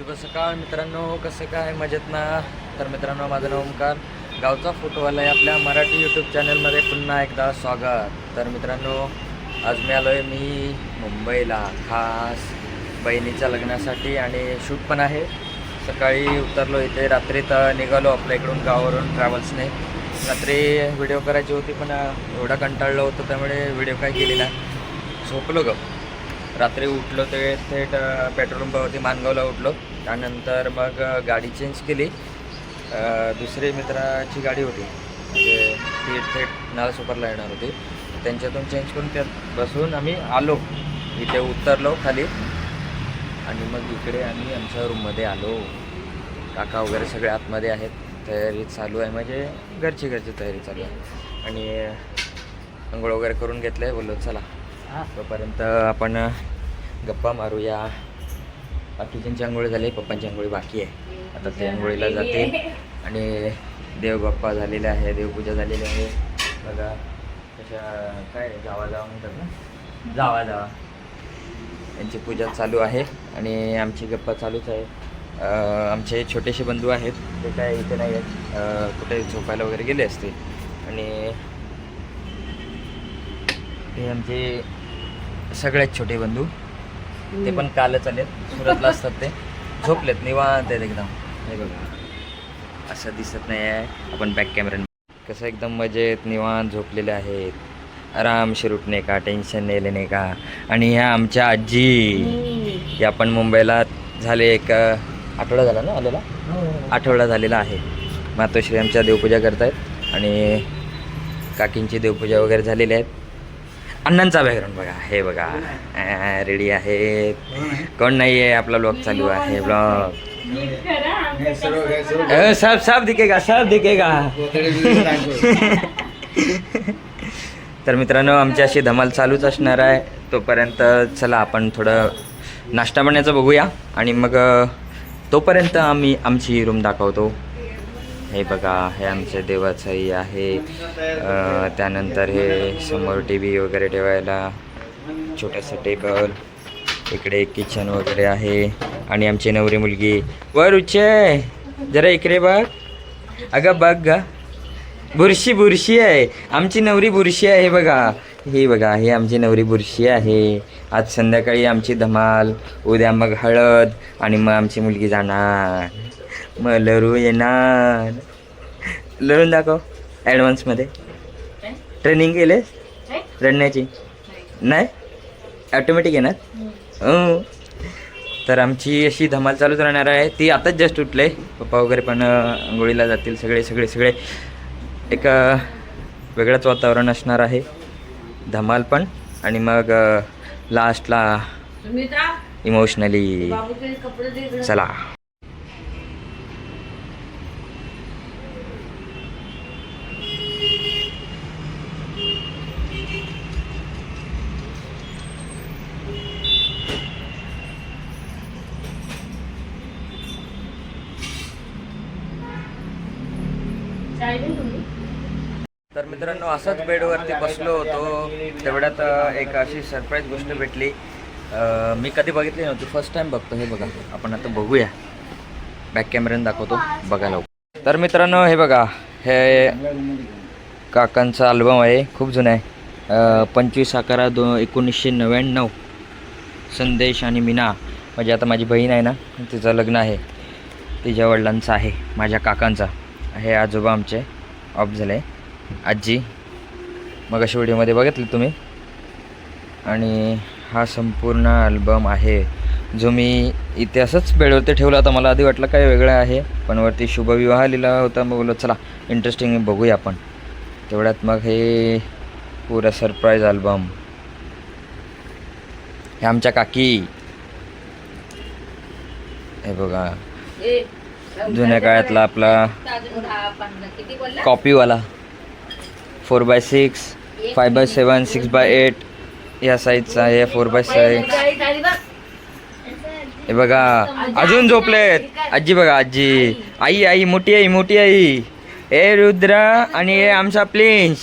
शुभ सकाळ मित्रांनो कसं काय? मजेत ना? तर मित्रांनो माझं नाव ओमकार गावचा फोटोवाला आहे आपल्या मराठी यूट्यूब चॅनलमध्ये पुन्हा एकदा स्वागत. तर मित्रांनो आज मी आलो आहे मी मुंबईला खास बहिणीच्या लग्नासाठी आणि शूट पण आहे. सकाळी उतरलो इथे रात्री तर निघालो आपल्या इकडून गावावरून ट्रॅव्हल्सने रात्री व्हिडिओ करायची होती पण एवढा कंटाळलो होतो त्यामुळे व्हिडिओ काय केली नाही. झोपलो ग. रात्री उठलो ते थेट पेट्रोल पंपावरती मानगावला उठलो. त्यानंतर मग गाडी चेंज केली. दुसरी मित्राची गाडी होती. म्हणजे ती थेट नालासोपरला येणार होती. त्यांच्यातून चेंज करून त्यात बसून आम्ही आलो. इथे उतरलो खाली. आणि मग इकडे आम्ही आमच्या रूममध्ये आलो. काका वगैरे सगळे आतमध्ये आहेत. तयारी चालू आहे. म्हणजे घरची घरची तयारी चालू आहे. आणि अंघोळ वगैरे करून घेतलं आहे बोललो चला. तोपर्यंत आपण गप्पा मारूया. बाकीच्यांची आंघोळी झाली पप्पांची आंघोळी बाकी आहे. आता ते आंघोळीला जाते. आणि देवबाप्पा झालेले आहे देवपूजा झालेली आहे. बघा कशा काय जावा जावा म्हणतात ना? जावा जावा यांची पूजा चालू आहे आणि आमची गप्पा चालूच आहे. आमचे छोटेसे बंधू आहेत. ते काय इथे नाही आहेत. कुठे झोपायला वगैरे गेले असते. आणि हे आमचे सगळ्यात छोटे बंधू. ते पण कालच आलेत. सुरतला असतात ते. झोपलेत निवांत आहेत एकदम. हे बघा. असं दिसत नाही आहे. आपण बॅक कॅमेरा कसं एकदम मजेत निवांत झोपलेले आहेत. आरामशीर उठणे का टेन्शन नाही लेणे का? आणि ह्या आमच्या आजी या पण मुंबईला झाले एक आठवडा झाला ना आलेला? आठवडा झालेला आहे. मातोश्री आमच्या देवपूजा करतायत. आणि काकींची देवपूजा वगैरे झालेली आहेत. अण्णांचा बॅकग्राऊंड बघा. हे बघा. रेडी आहेत कोण नाही आहे आपला ब्लॉग चालू आहे. ब्लॉग सब सब दिखेगा सब दिखेगा. तर मित्रांनो आमची अशी धमाल चालूच असणार आहे. तोपर्यंत चला आपण थोडं नाश्ता बनण्याचं बघूया. आणि मग तोपर्यंत आम्ही आमची रूम दाखवतो. हे बघा हे आमच्या देवाचंही आहे. त्यानंतर हे समोर टी व्ही वगैरे ठेवायला छोटंसं टेबल इकडे किचन वगैरे आहे. आणि आमची नवरी मुलगी. वर उच्चे जरा इकडे बघ. अगं बघ ग. बुरशी बुरशी आहे. आमची नवरी बुरशी आहे बघा. ही बघा ही आमची नवरी बुरशी आहे. आज संध्याकाळी आमची धमाल उद्या मग हळद आणि मग आमची मुलगी जाणार. मग लरू येणार. लरून दाखव ॲडव्हान्समध्ये ट्रेनिंग केले रडण्याची. नाही? ॲटोमॅटिक येणार? हो. तर आमची अशी धमाल चालूच राहणार आहे. ती आताच जस्ट उठले. पप्पा वगैरे पण अं, आंघोळीला जातील सगळे सगळे सगळे. एक वेगळंच वातावरण असणार आहे. धमाल पण. आणि मग लास्टला इमोशनली चला. मित्रांनो असंच बेडवरती बसलो होतो. तेवढ्यात एक अशी सरप्राईज गोष्ट भेटली. मी कधी बघितली नव्हती. फर्स्ट टाइम बघतो हे बघा. आपण आता बघूया. बॅक कॅमेऱ्याने दाखवतो. बघायला तर मित्रांनो हे बघा. हे काकांचा अल्बम आहे. खूप जुना आहे. पंचवीस अकरा दो एकोणीसशे नव्याण्णव. संदेश आणि मीना. म्हणजे आता माझी बहीण आहे ना तिचं लग्न आहे. तिच्या वडिलांचं आहे. माझ्या काकांचा. हे आजोबा आमचे. ऑफ झाले. आजी मग अशा व्हिडिओमध्ये बघितले तुम्ही. आणि हा संपूर्ण अल्बम आहे जो मी इथे असंच बेडवरती ठेवला होता. मला आधी वाटलं काय वेगळं आहे पण वरती शुभविवाह लिहिला होता. मग बोललो चला इंटरेस्टिंग बघूया आपण. तेवढ्यात मग हे पुरं सरप्राईज अल्बम हे आमच्या काकी. हे बघा. जुन्या काळातला आपला कॉपीवाला. Four by six five by seven six by eight या साईजचा आहे फोर बाय सिक्स हे बघा अजून झोपलेत. आजी बघा आजी. आई आई मोठी आई मोठी आई. ए रुद्र आणि हे आमचा प्लिन्स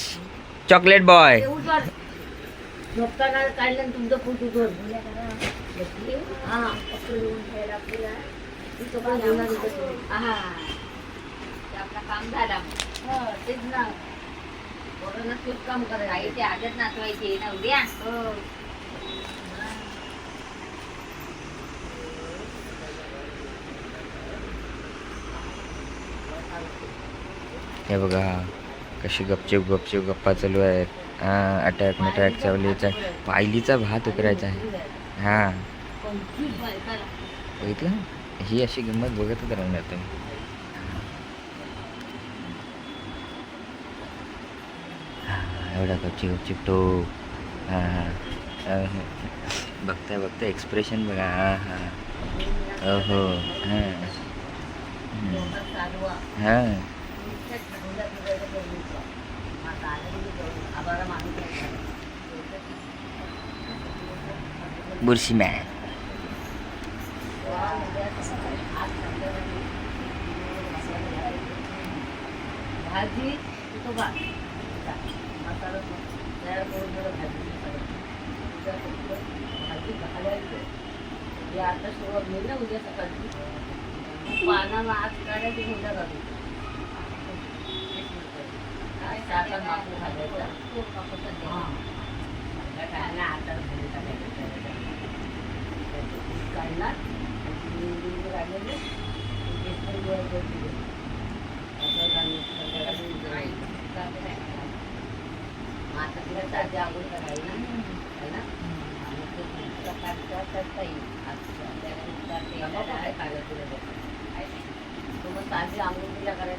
चॉकलेट बॉय. काढलं तुमचं फोटो काम मग. तेच ना पोरांना तूच काम करायचं आई ते आजच नाचवायची ना उद्या? हे. बघा कशी गपचूप गपचूप गप्पा चालू आहेत. हां अटॅक मटॅक चवलीचा पायलीचा भात उकरायचा आहे. हां. बघितलं? ही अशी गंमत बघतच राहणार तुम्ही हां, एवढा गपची गपचिप तो हां हां अह, बघता बघता एक्सप्रेशन बघा हां हां. हो. हां हां. बुरशी मॅन भाजी मसाला तयार करून जरा भाजी उद्या फक्त भाजी हे आता सुरुवात होईल ना उद्या सकाळची पानाला आत काढायची उद्या घालू काय साखर माकू घालायचा आता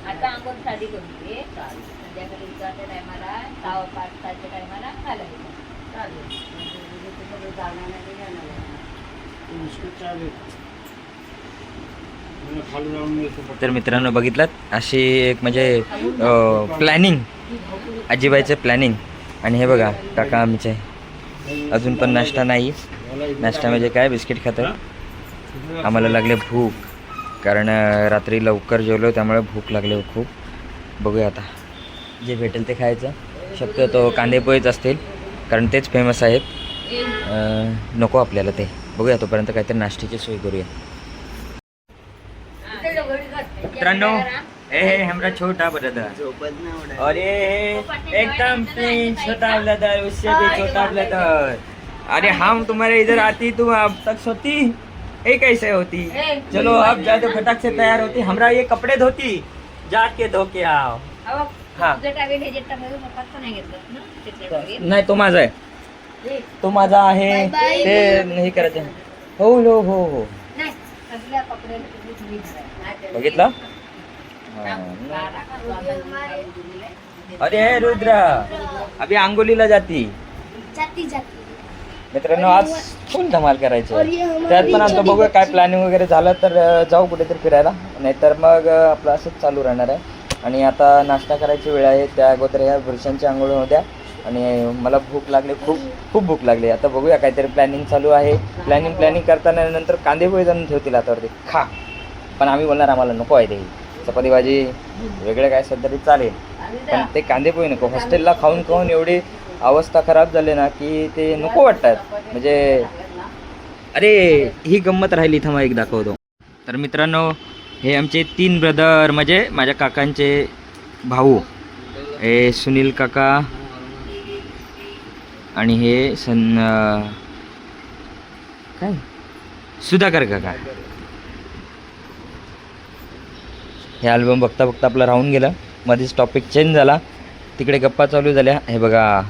आता आंघोळ करून घे संध्याकाळी टायमाला सहा पाच सहाच्या टायमाला घालायचं चालेल म्हणजे जाणार नाही येणार तर मित्रांनो बघितलं अशी एक म्हणजे प्लॅनिंग आजीबाईचं प्लॅनिंग आणि हे बघा काका आमचे. अजून पण नाश्ता नाही. नाश्ता म्हणजे काय? बिस्किट खातो आम्हाला लागले भूक. कारण रात्री लवकर जेवलो त्यामुळे भूक लागले हो खूप. बघूया आता. जे भेटेल ते खायचं. शक्यतो कांदेपोहेच असतील. कारण तेच फेमस आहेत. नको आपल्याला ते. बघूया तोपर्यंत काहीतरी नाश्त्याची सोय करूया. मित्रांनो हे हे हमरा छोटा ब्रदर। और ये है एकदम छोटा ब्रदर उससे भी छोटा ब्रदर। अरे हम तुम्हारे इधर आती तुम अब तक सोती? ये कैसे होती? चलो अब जाते फटाक से तैयार होती। हमरा ये कपड़े धोती जाके धो के आओ। हा. हे। जे नाही तो माझा आहे हे, तो माझा आहे। ते नाही करायचं हो। हो हो हो। तर- बघितलं काढा हा. का स्वागत काढून दिलेलं. अरे हे रुद्र. अभी आंगोलीला जाती. जाती जाती. मित्रांनो आज फुल धमाल करायची त्यात पण आता बघूया काय प्लॅनिंग वगैरे झालं तर जाऊ कुठेतरी फिरायला. नाहीतर मग आपलं असंच चालू राहणार आहे. आणि आता नाश्ता करायची वेळ आहे. त्या अगोदर ह्या पुरुषांची आंघोळ होत्या आणि मला भूक लागली. खूप खूप भूक लागली. आता बघूया काहीतरी प्लॅनिंग चालू आहे. प्लॅनिंग प्लॅनिंग करताना नंतर कांदे पोहे जाणून ठेवतील हातावरती. खा. पण आम्ही बोलणार आम्हाला नको आहे ते. चपाती भाजी वेगळं काय असेल तरी चालेल. पण ते कांदे पोहे नको. हॉस्टेलला खाऊन खाऊन एवढी अवस्था खराब झाली ना की ते नको वाटतात. म्हणजे अरे ही गंमत राहिली थांबा एक दाखवतो. तर मित्रांनो हे आमचे तीन ब्रदर म्हणजे माझ्या काकांचे भाऊ. हे सुनील काका आणि हे सन काय? सुधाकर काका. हे अल्बम बघता बघता आपलं राहून गेलं. मध्येच टॉपिक चेंज झाला. तिकडे गप्पा चालू झाल्या. हे बघा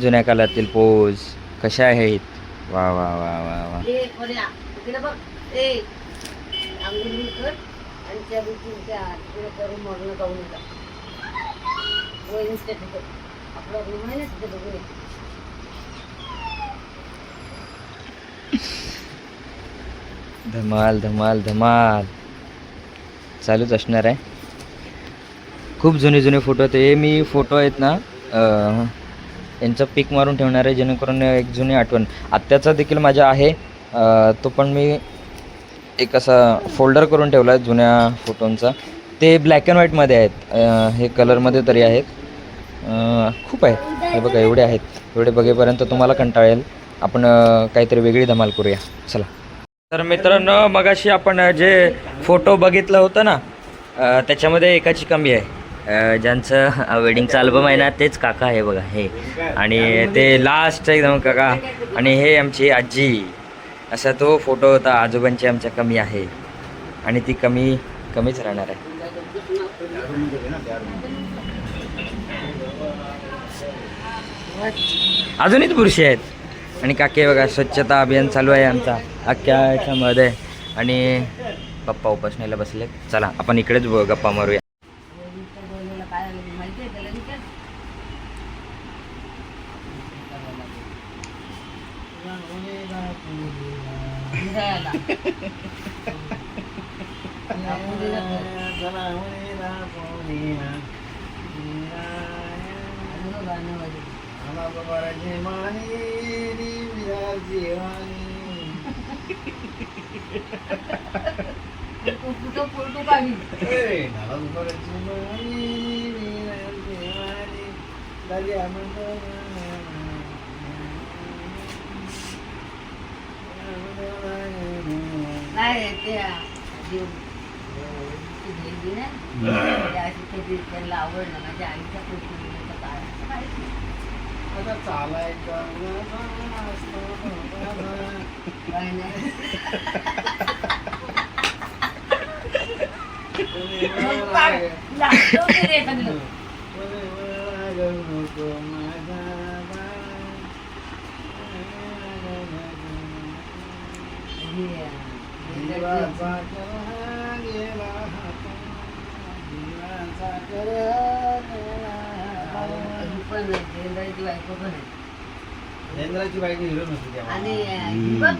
जुन्या काळातील पोज कशा आहेत? वा वा वा वा वा. धमाल धमाल धमाल. चालूच असणार आहे. खूप जुने जुने फोटो आहेत. हे मी फोटो आहेत ना यांचं पिक मारून ठेवणार आहे जेणेकरून एक जुनी आठवण. आत्याचा देखील माझा आहे. तो पण मी एक असा फोल्डर करून ठेवला आहे जुन्या फोटोंचा. ते ब्लॅक अँड व्हाईटमध्ये आहेत. हे कलरमध्ये तरी आहेत. खूप आहेत. हे बघा एवढे आहेत. एवढे बघेपर्यंत तुम्हाला कंटाळेल. आपण काहीतरी वेगळी धमाल करूया. चला. तर मित्रांनो मगाशी आपण जे फोटो बघितलं होतं ना त्याच्यामध्ये एकाची कमी आहे. ज्यांचं वेडिंगचा अल्बम आहे ना तेच काका आहे बघा हे. आणि ते लास्ट एकदम काका. आणि हे आमची आजी. असा तो फोटो होता आजोबांची आमच्या कमी आहे. आणि ती कमी कमीच राहणार आहे. अजूनच पुरुषी आहेत. आणि काकी बघा स्वच्छता अभियान चालू आहे आमचा अख्ख्या ह्याच्यामध्ये आणि पप्पा उपासनेला बसले चला आपण इकडेच गप्पा मारूया वहिनीच्या बोललेलं काय आलं माहिती आहे त्याला विचार विजयाला. बापुरीला कर. आणि मग गाणं वाजव. तू कुठं फोटो काढी नाही ते आधी ती भेटली ना ते अशी कधी त्यांना आवडलं माझ्या आईच्या पोटी काय नाही मग काय? लागतो की रे एखादं? पण देवदाईची बायको पण आहे चंद्राची बायको हिरो नसते तेव्हा. आणि ही बघ,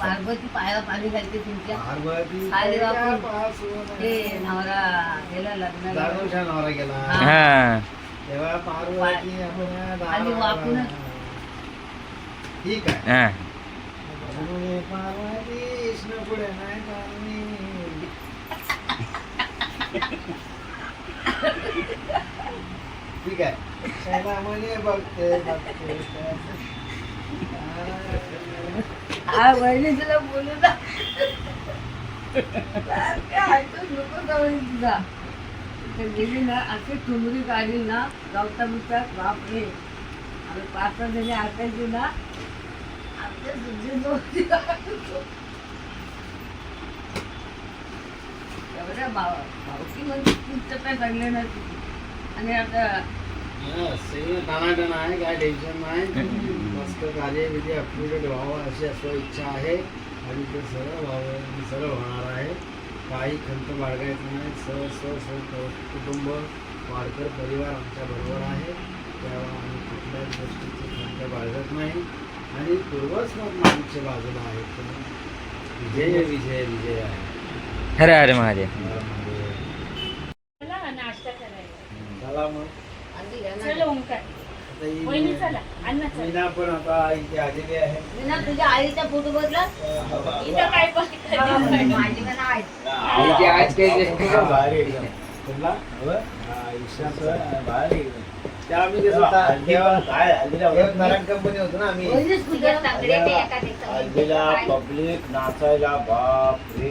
पार्वती पायाला पाणी घालते तुमच्या पार्वती खाली वाकून. पासून ते नवरा गेला लग्नाला नवरा गेला हा. हां तेव्हा पार्वती आपल्या. ठीक आहे हां म्हणून पार्वती कृष्ण पुढे नाही. ठीक आहे. शैला म्हणे बघते बघते. हा बहिणी तुला बोलू ना. तुझा. तर गेली ना अशी ठुमरी काढली ना गावता मुठा बापरे आम्ही पाच सहा जणी ऐकायची ना आमच्या नव्हती एवढ्या भाव भावकी म्हणजे तुमचं काय घडलं ना आणि आता टनाटन आहे काय टेन्शन नाही. मस्त कार्य विधी अपडेट व्हावं अशी असं इच्छा आहे. आणि ते सरळ व्हावं आणि सरळ होणार आहे. काही खंत बाळगायचं नाही. सह स स कुटुंब वाडकर परिवार आमच्या बरोबर आहे. तेव्हा आम्ही कुठल्याच गोष्टीची खंत बाळगत नाही. आणि पूर्वच मग आमच्या बाजूला आहेत. विजय विजय विजय आहे. हरे हरे महादेव. ही मीना पण आता इथे आलेली आहे. तुझ्या आईचा फोटो बघला? इथं काय बघ माझी का कंपनी होतो ना आम्ही. तुझ्या पब्लिक नाचायला बाप रे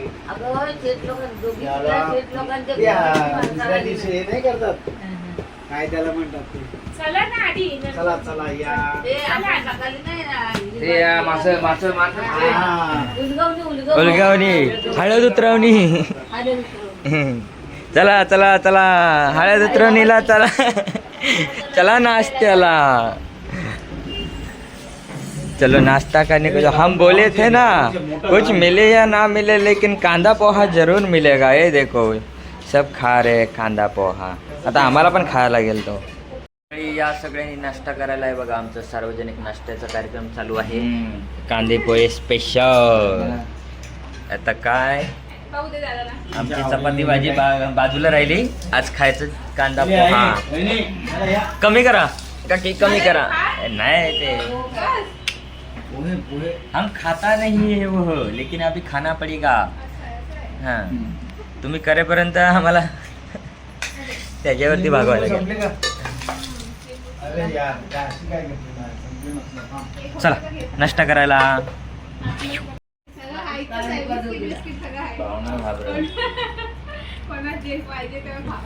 दुसऱ्या दिवशी हे नाही करतात. काय त्याला म्हणतात ते? चला ना आधी चला चला या. ते मासं मासं मासं. हा. उलगवणी हळद उतरवणी. चला चला चला. हळद उतरवणीला चला. चला नाश्त्याला. चलो नाश्ता करने को हम बोले थे ना कुछ मिले या ना मिले लेकिन कांदा पोहा जरूर मिलेगा। ये देखो सब खा रहे कांदा पोहा। आता आम्हाला पण खायला लागेल तो. या सगळ्यांनी नाश्ता करायला आहे बघा आमचा सार्वजनिक नाश्त्याचा कार्यक्रम चालू आहे. कांदे पोहे स्पेशल आता काय? आमची चपाती भाजी बा- बाजूला राहिली. आज खायचं कांदा पोहा. कमी करा. काकी कमी करा. नाही ते. हम खाता नहीं है वो लेकिन अभी खाना पडेगा. हां. तुम्ही करेपर्यंत आम्हाला त्याच्यावरती भागवायला लागेल. का. चला नाश्ता करायला. सगळं आहे एकच आहे बिस्किट बिस्किट सगळं आहे पाहुणा घाबरेल. कोणाला जे पाहिजे ते खा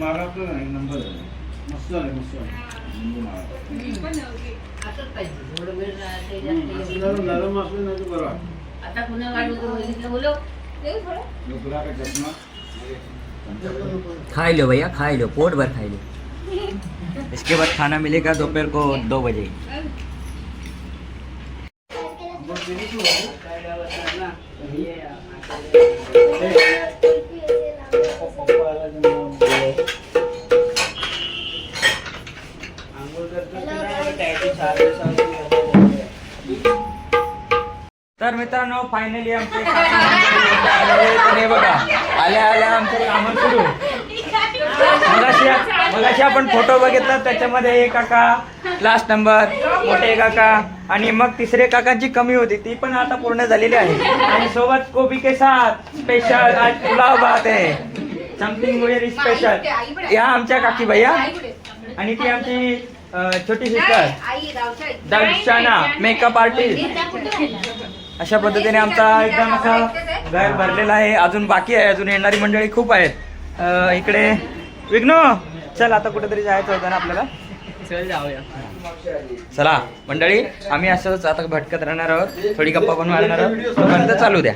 मागा पण एक नंबर आहे. मस्त आहे मस्त आहे. मी पण नव्हती असंच पाहिजे थोडं वेळ राहते जास्त असं जरा नरम असलं ना तर बरं वाटतं. आता पुन्हा वाढवतो बघितलं बोलो देऊ थोडं डोकला का चष्मा खाई लो भैया खाई लो पोट भर खाई लो इसके बाद खाना मिलेगा दोपहर को दो बजे तर मित्रांनो फायनली आमचे बघा आल्या आल्या आमचे कामं सुरू. मगाशी आपण फोटो बघितला त्याच्यामध्ये एक काका लास्ट नंबर मोठे काका आणि मग तिसरे काकांची कमी होती ती पण आता पूर्ण झालेली आहे. आणि सोबत कोबी के साथ स्पेशल आज पुलाव भात आहे. समथिंग व्हेरी स्पेशल या आमच्या काकी भैया आणि ती आमची छोटी सिस्टर दर्शना मेकअप आर्टिस्ट अशा पद्धतीने आमचा एकदम असा घर भरलेला आहे. अजून बाकी आहे अजून येणारी मंडळी खूप आहेत. इकडे विघ्नो चल आता कुठेतरी जायचं होतं ना आपल्याला? चल जाऊया. चला मंडळी आम्ही असंच आता भटकत राहणार आहोत. थोडी गप्पा पण मारणार आहोत. चालू द्या.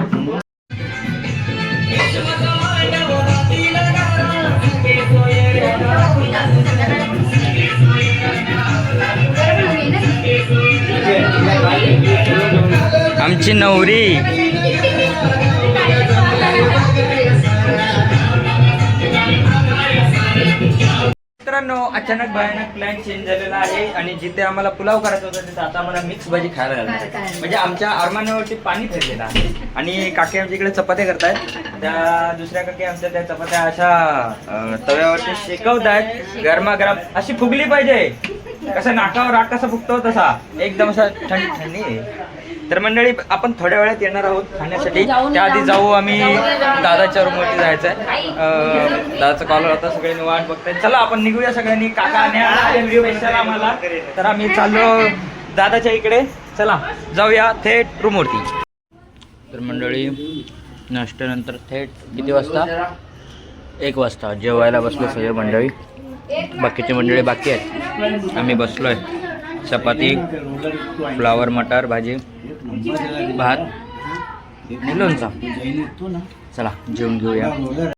आमची नवरी. मित्रांनो अचानक भयानक प्लॅन चेंज झालेला आहे आणि जिथे आम्हाला पुलाव करायचा होता तिथे आता आम्हाला मिक्स भाजी खायला लागली म्हणजे आमच्या अरमानावरती पाणी फिरलेलं आहे. आणि काकी आमच्या इकडे चपात्या करतायत. त्या दुसऱ्या काकी आमच्या त्या चपात्या अशा तव्यावरती शेकवत आहेत. गरमागरम अशी फुगली पाहिजे. कसं नाकावर राग कसा फुगतो तसा. एकदम असा थंडी थंडी. तर मंडळी आपण थोड्या वेळात येणार आहोत खाण्यासाठी. त्याआधी जाऊ आम्ही दादाच्या रूमवरती जायचं आहे दादाचा कॉल होता सगळ्यांनी वाट बघताय चला आपण निघूया सगळ्यांनी. काका आम्हाला. तर आम्ही चाललो दादाच्या इकडे. चला जाऊया थेट रूमवरती तर मंडळी नाश्त्यानंतर थेट किती वाजता? एक वाजता. जेवायला बसलो सगळे मंडळी. बाकीची मंडळी बाकी आहेत. आम्ही बसलोय. चपाती फ्लावर मटार भाजी भात आणि लोणचा चला जेवून घेऊया.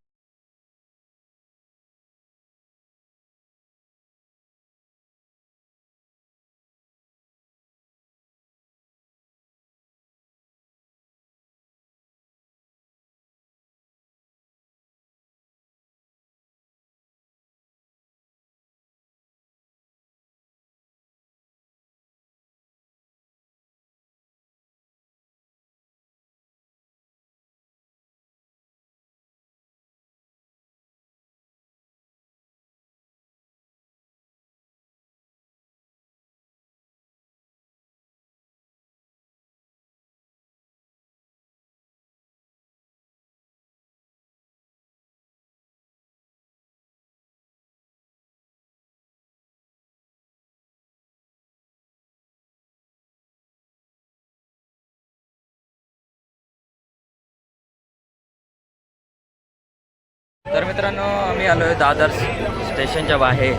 तर मित्रांनो आम्ही आलो आहे दादर स्टेशनच्या बाहेर.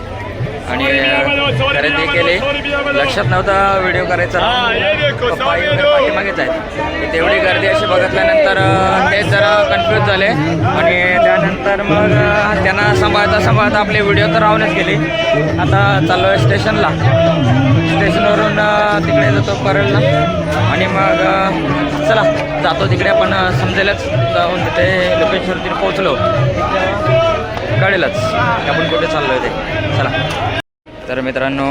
आणि खरेदी केली. लक्षात नव्हता व्हिडिओ करायचा. पाठीमागेच आहेत तेवढी गर्दी अशी बघितल्यानंतर ते जरा कन्फ्यूज झाले. आणि त्यानंतर मग त्यांना सांभाळता सांभाळता आपले व्हिडिओ तर राहूनच गेले. आता चाललो आहे स्टेशनला. स्टेशनवरून तिकडे जातो परळला. आणि मग चला जातो तिकडे. आपण समजेलच. जाऊन तिथे लोकेशनवरती पोहोचलो. कळेलच आपण कुठे चाललो आहे ते. चला. तर मित्रांनो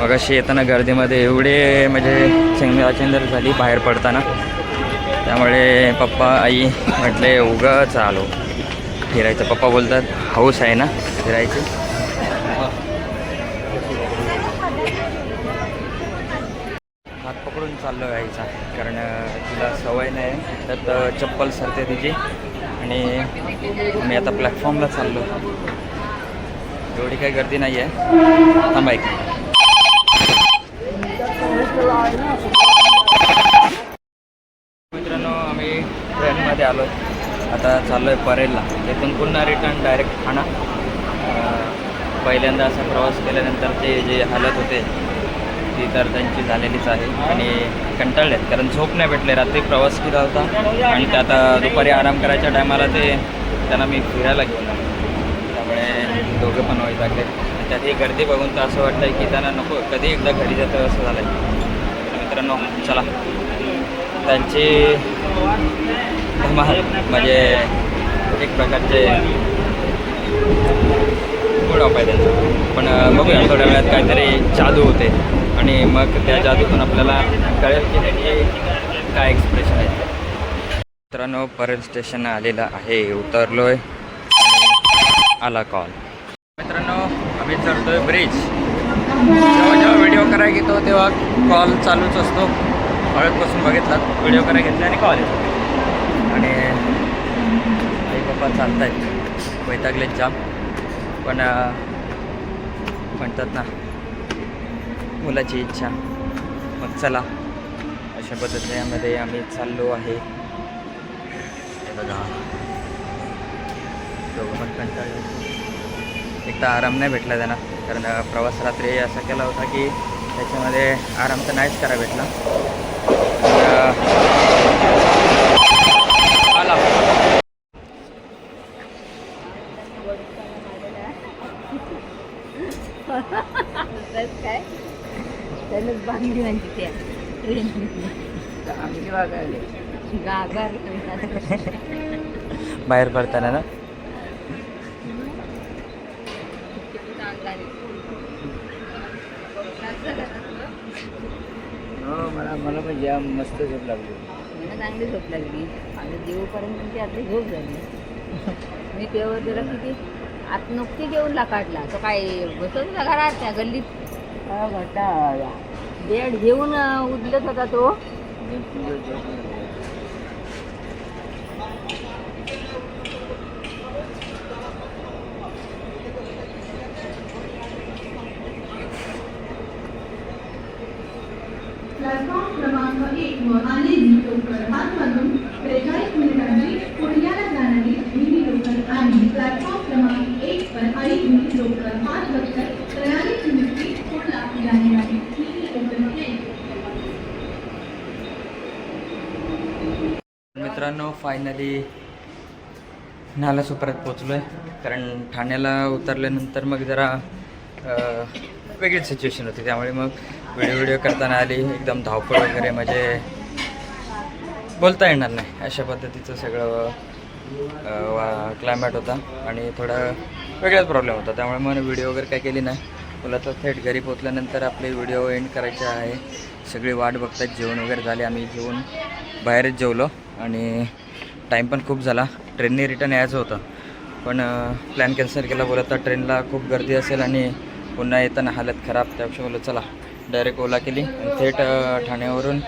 मगाशी येताना गर्दीमध्ये एवढे म्हणजे चेंगराचेंदर झाली बाहेर पडताना. त्यामुळे पप्पा आई म्हटले उगाच आलो. फिरायचं पप्पा बोलतात हाऊस आहे ना फिरायची? हात पकडून चाललो यायचा कारण तिला सवय नाही त्यात चप्पल सरते तिची. आणि मी आता प्लॅटफॉर्मला चाललो. एवढी काही गर्दी नाही आहे थांबा एक आम्ही ट्रेनमध्ये आलो आता चाललो आहे परेलला तिथून पुन्हा रिटर्न डायरेक्ट ठाणा. पहिल्यांदा असा प्रवास केल्यानंतर ते जे हालत होते ती तर त्यांची झालेलीच आहे आणि कंटाळले आहेत कारण झोप नाही भेटले. रात्री प्रवास केला होता आणि ते आता दुपारी आराम करायच्या टायमाला ते त्यांना मी फिरायला घेऊन त्यामुळे दोघं पण वाईट लागले आणि त्यात ही गर्दी बघून तर असं वाटतंय की त्यांना नको कधी एकदा घरी जातं असं झालं आहे मित्रांनो चला. त्यांची धमाल म्हणजे एक प्रकारचे गुड ऑफ आहे त्यांचं. पण बघूया थोड्या वेळात काहीतरी जादू होते. आणि मग त्या जादूतून आपल्याला कळेल की त्याची काय एक्सप्रेशन आहे. मित्रांनो परेल स्टेशन आलेलं आहे. उतरलोय आहे आला कॉल मित्रांनो आम्ही चढतोय ब्रिज जेव्हा जेव्हा व्हिडिओ करायला घेतो तेव्हा कॉल चालूच असतो. हळदपासून बघितला व्हिडिओ करायला घेतला आणि कॉल येतो. आणि आई पप्पा चालत आहेत वैतागले जाम. पण म्हणतात ना मुलाची इच्छा. मग चला. अशा पद्धतीमध्ये आम्ही चाललो आहे. बघा. दोघं पण कंटाळले एक तर आराम नाही भेटला त्यांना. कारण प्रवास रात्री असा केला होता की त्याच्यामध्ये आराम तर नाहीच करा भेटला तर, अं, आला तर काय त्यानंच बांधली म्हणजे त्या ट्रेन आम्ही वागायले गागर बाहेर पडताना ना? हो मला मला पण जाम मस्त झोप लागली. मला चांगली झोप लागली. आणि देऊपर्यंत ती आपली झोप झाली. मी तेव्हा जरा किती आत नुकती जेवणला काढला. तो काय बसत होता घरात त्या गल्लीत? हा, बेड घेऊन उदलत होता तो. प्लॅटफॉर्म क्रमांक एक वर आलेली लोकल आतमधून त्रेचाळीस मिनिटांची पुण्याला जाणारी मिनी लोकल आणि प्लॅटफॉर्म क्रमांक एक वर अडीच मिनिट लोकल पाच बजकर त्र्याऐंशी मिनिटी पुढला जाने वाली मिनी लोकल ट्रेन मित्रांनो फायनली नाला सुपरात पोचलो आहे कारण ठाण्याला उतरल्यानंतर मग जरा वेगळीच सिच्युएशन होती. त्यामुळे मग व्हिडिओ व्हिडिओ करताना आली. एकदम धावपळ वगैरे म्हणजे बोलता येणार नाही. अशा पद्धतीचं सगळं क्लायमेट होता. आणि थोडा वेगळाच प्रॉब्लेम होता. त्यामुळे मग व्हिडिओ वगैरे काय केली नाही. मला तर थेट घरी पोचल्यानंतर आपले व्हिडिओ एंड करायचे आहे. सगळी वाट बघतात जेवण वगैरे झाले. आम्ही जेवून बाहेरच जेवलो. आणि टाईम पण खूप झाला. ट्रेनने रिटर्न यायचं होतं. पण प्लॅन कॅन्सल केला. बोलत तर ट्रेनला खूप गर्दी असेल आणि पुन्हा येताना हालत खराब. त्यापेक्षा बोलत चला डायरेक्ट ओला केली आणि थेट ठाण्यावरून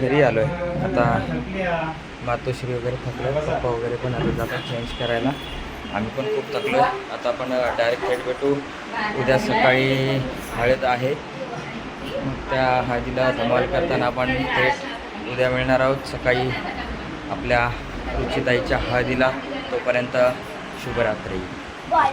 घरी आलो आहे आता मातोश्री वगैरे थकलं पप्पा वगैरे पण आता जातात चेंज करायला. आम्ही पण खूप थकलो आहे आता आपण डायरेक्ट थेट भेटू. उद्या सकाळी हळद आहे. त्या हळदीला धमाल करताना आपण थेट उद्या मिळणार आहोत. सकाळी आपल्या रुचिताईच्या हळदीला तोपर्यंत शुभरात्री.